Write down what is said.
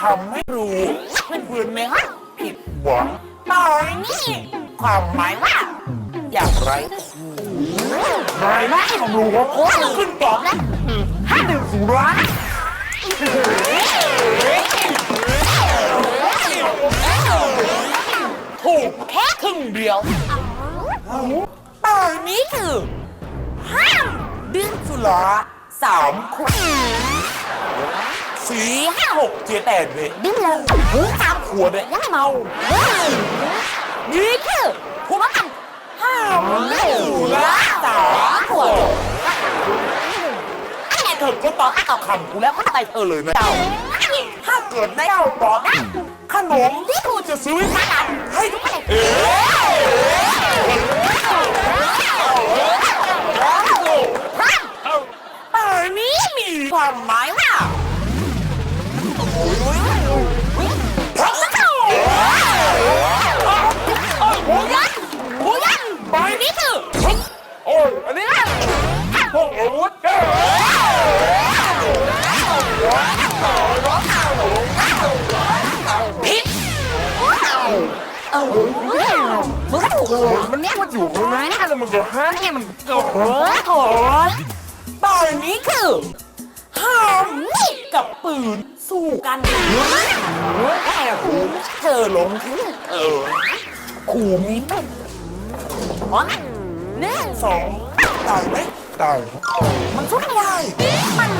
ทำให้รู้เพื่อนๆไหมฮะผิดหวังตอนนี้ความหมายว่า อย่างไรนายนะผมรู้ว่าโค้ชขึ้นตอบนะห้าหนึ่งศูนย์ร้อถูกแค่ครึ่งเดียวตอนนี้คือห้ามดื่มสุราสามขวด สี่ห้าหกเจ็ดแปดเลยดิ้นเลยหูสามขวดเลยยังไม่เมานี่คือผู้ว่ากันห้ามดื่มสุราสามขวดไอ้เนี่ยเธอก็ตอบเอาคำกูแล้วก็ไปเธอเลยนะเจ้าถ้าเกิดได้เอาบอกนะขนมที่กูจะซื้อให้มันให้ทุกคนเอตอนนี้มีความหมาย อ้ยอันนี้พวกอาวุธพิษมึงก็ถูกมันนี่มันอยู่ตรงนั้นแล้วมันก็ห้ามให้มันเกิดโถตอนนี้คือห้ามมีดกับปืนสู้กันแต่กูเธอลงคือเออขู่มีเป็นพร้อ หนึ่งสองตายไหมตายมันสู้ไม่ได้มัน